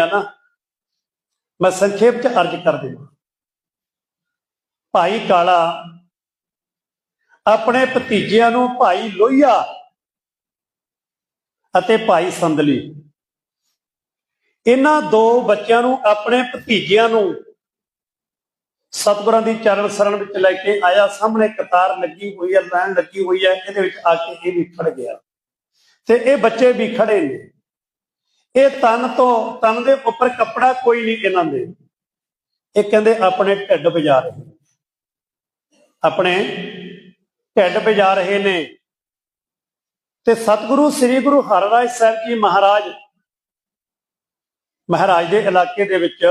ਆ ਨਾ, ਮੈਂ ਸੰਖੇਪ ਚ ਅਰਜ ਕਰ ਦੇਵਾਂ ਭਾਈ ਕਾਲਾ, ਆਪਣੇ ਭਤੀਜਿਆਂ ਨੂੰ ਭਾਈ ਲੋਹੀਆ ਅਤੇ ਭਾਈ ਸੰਦਲੀ। ਇਹਨਾਂ ਦੋ ਬੱਚਿਆਂ ਨੂੰ ਆਪਣੇ ਭਤੀਜਿਆਂ ਨੂੰ ਸਤਿਗੁਰਾਂ ਦੀ ਚਰਨ ਸਰਣ ਵਿੱਚ ਲੈ ਕੇ ਆਇਆ। ਸਾਹਮਣੇ ਕਤਾਰ ਲੱਗੀ ਹੋਈ ਹੈ, ਲਾਈਨ ਲੱਗੀ ਹੋਈ ਹੈ, ਇਹਦੇ ਵਿੱਚ ਆ ਕੇ ਇਹ ਵੀ ਖੜ ਗਿਆ। ਤੇ ਇਹ ਬੱਚੇ ਵੀ ਖੜੇ ਨੇ। ਇਹ ਤਨ ਤੋਂ, ਤਨ ਦੇ ਉੱਪਰ ਕੱਪੜਾ ਕੋਈ ਨਹੀਂ ਇਹਨਾਂ ਦੇ। ਇਹ ਕਹਿੰਦੇ ਆਪਣੇ ਢਿੱਡ ਵਜਾ ਰਹੇ ਆਪਣੇ ਢਿੱਡ ਵਜਾ ਰਹੇ ਨੇ। ਤੇ ਸਤਿਗੁਰੂ, ਸ੍ਰੀ ਗੁਰੂ ਹਰਿਰਾਜ ਸਾਹਿਬ ਜੀ ਮਹਾਰਾਜ ਮਹਾਰਾਜ ਦੇ ਇਲਾਕੇ ਦੇ ਵਿੱਚ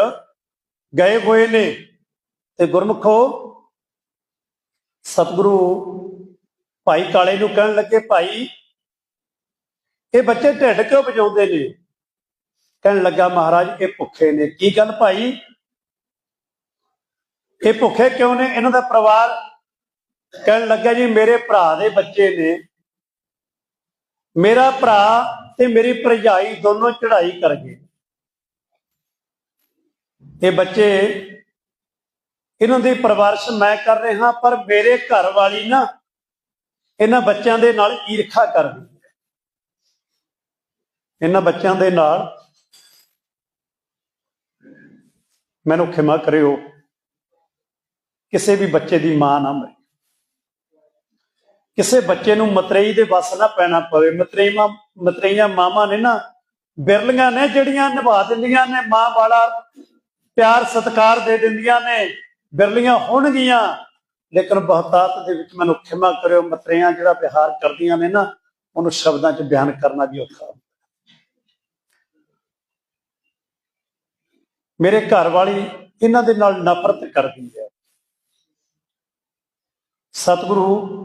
ਗਏ ਹੋਏ ਨੇ ਤੇ ਗੁਰਮਖੋ ਸਤਿਗੁਰੂ ਭਾਈ ਕਾਲੇ ਨੂੰ ਕਹਿਣ ਲੱਗੇ, ਭਾਈ, ਇਹ ਬੱਚੇ ਢਿੱਡ ਕਿਉਂ ਵਜਾਉਂਦੇ ਨੇ? ਕਹਿਣ ਲੱਗਾ, ਮਹਾਰਾਜ, ਇਹ ਭੁੱਖੇ ਨੇ। ਕੀ ਗੱਲ ਭਾਈ? ਇਹ ਭੁੱਖੇ ਕਿਉਂ ਨੇ? ਇਹਨਾਂ ਦਾ ਪਰਿਵਾਰ ਕਹਿਣ ਲੱਗਾ, ਜੀ, ਮੇਰੇ ਭਰਾ ਦੇ ਬੱਚੇ ਨੇ। ਮੇਰਾ ਭਰਾ ਤੇ ਮੇਰੀ ਭਰਜਾਈ ਦੋਨੋਂ ਚੜ੍ਹਾਈ ਕਰ ਗਏ। ਇਹ ਬੱਚੇ, ਇਹਨਾਂ ਦੀ ਪਰਵਰਿਸ਼ ਮੈਂ ਕਰ ਰਿਹਾ, ਪਰ ਮੇਰੇ ਘਰ ਵਾਲੀ ਨਾ ਇਹਨਾਂ ਬੱਚਿਆਂ ਦੇ ਨਾਲ ਈਰਖਾ ਕਰਦੀ ਹੈ। ਇਹਨਾਂ ਬੱਚਿਆਂ ਦੇ ਨਾਲ ਮੈਨੂੰ ਖਿਮਾ ਕਰਿਓ। ਕਿਸੇ ਵੀ ਬੱਚੇ ਦੀ ਮਾਂ ਨਾ ਮਰੇ। ਕਿਸੇ ਬੱਚੇ ਨੂੰ ਮਤਰੇਈ ਦੇ ਵਸ ਨਾ ਪੈਣਾ ਪਵੇ। ਮਤਰੇਈਆਂ ਮਤਰੇਈਆਂ ਮਾਵਾਂ ਨੇ ਨਾ ਬਿਰਲੀਆਂ ਨੇ ਜਿਹੜੀਆਂ ਨਿਭਾ ਦਿੰਦੀਆਂ ਨੇ, ਮਾਂ ਵਾਲਾ ਪਿਆਰ ਸਤਿਕਾਰ ਦੇ ਦਿੰਦੀਆਂ ਨੇ, ਬਿਰਲੀਆਂ ਹੋਣਗੀਆਂ। ਲੇਕਿਨ ਬਹੁਤਾਤ ਦੇ ਵਿੱਚ ਮੈਨੂੰ ਖਿਮਾ ਕਰਿਓ। ਮਤਰੇਆਂ ਜਿਹੜਾ ਵਿਹਾਰ ਕਰਦੀਆਂ ਨੇ ਨਾ, ਉਹਨੂੰ ਸ਼ਬਦਾਂ 'ਚ ਬਿਆਨ ਕਰਨਾ ਵੀ ਔਖਾ। ਮੇਰੇ ਘਰ ਵਾਲੀ ਇਹਨਾਂ ਦੇ ਨਾਲ ਨਫ਼ਰਤ ਕਰਦੀ ਹੈ। ਸਤਿਗੁਰੂ,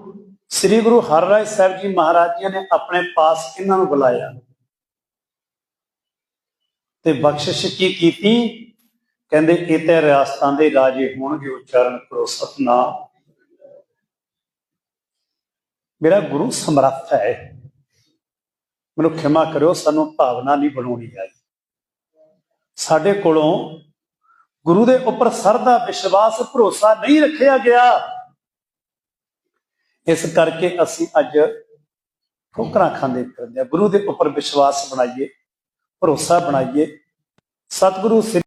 ਸ੍ਰੀ ਗੁਰੂ ਹਰਿਰਾਜ ਸਾਹਿਬ ਜੀ ਮਹਾਰਾਜ ਜੀ ਨੇ ਆਪਣੇ ਪਾਸ ਇਹਨਾਂ ਨੂੰ ਬੁਲਾਇਆ ਤੇ ਬਖਸ਼ਿਸ਼ ਕੀ ਕੀਤੀ? ਕਹਿੰਦੇ, ਇਹ ਤੇ ਰਿਆਸਤਾਂ ਦੇ ਰਾਜੇ ਹੋਣਗੇ ਉਚਾਰਨ ਕਰੋ ਸਤਨਾਮ ਮੇਰਾ ਗੁਰੂ ਸਮਰੱਥ ਹੈ। ਮੈਨੂੰ ਖਿਮਾ ਕਰਿਓ, ਸਾਨੂੰ ਭਾਵਨਾ ਨਹੀਂ ਬਣਾਉਣੀ ਆਈ। ਸਾਡੇ ਕੋਲੋਂ ਗੁਰੂ ਦੇ ਉੱਪਰ ਸਰਦਾ ਵਿਸ਼ਵਾਸ, ਭਰੋਸਾ ਨਹੀਂ ਰੱਖਿਆ ਗਿਆ। ਇਸ ਕਰਕੇ ਅਸੀਂ ਅੱਜ ਠੋਕਰਾਂ ਖਾਂਦੇ ਫਿਰਦੇ ਹਾਂ। ਗੁਰੂ ਦੇ ਉੱਪਰ ਵਿਸ਼ਵਾਸ ਬਣਾਈਏ, ਭਰੋਸਾ ਬਣਾਈਏ। ਸਤਿਗੁਰੂ ਸ੍ਰੀ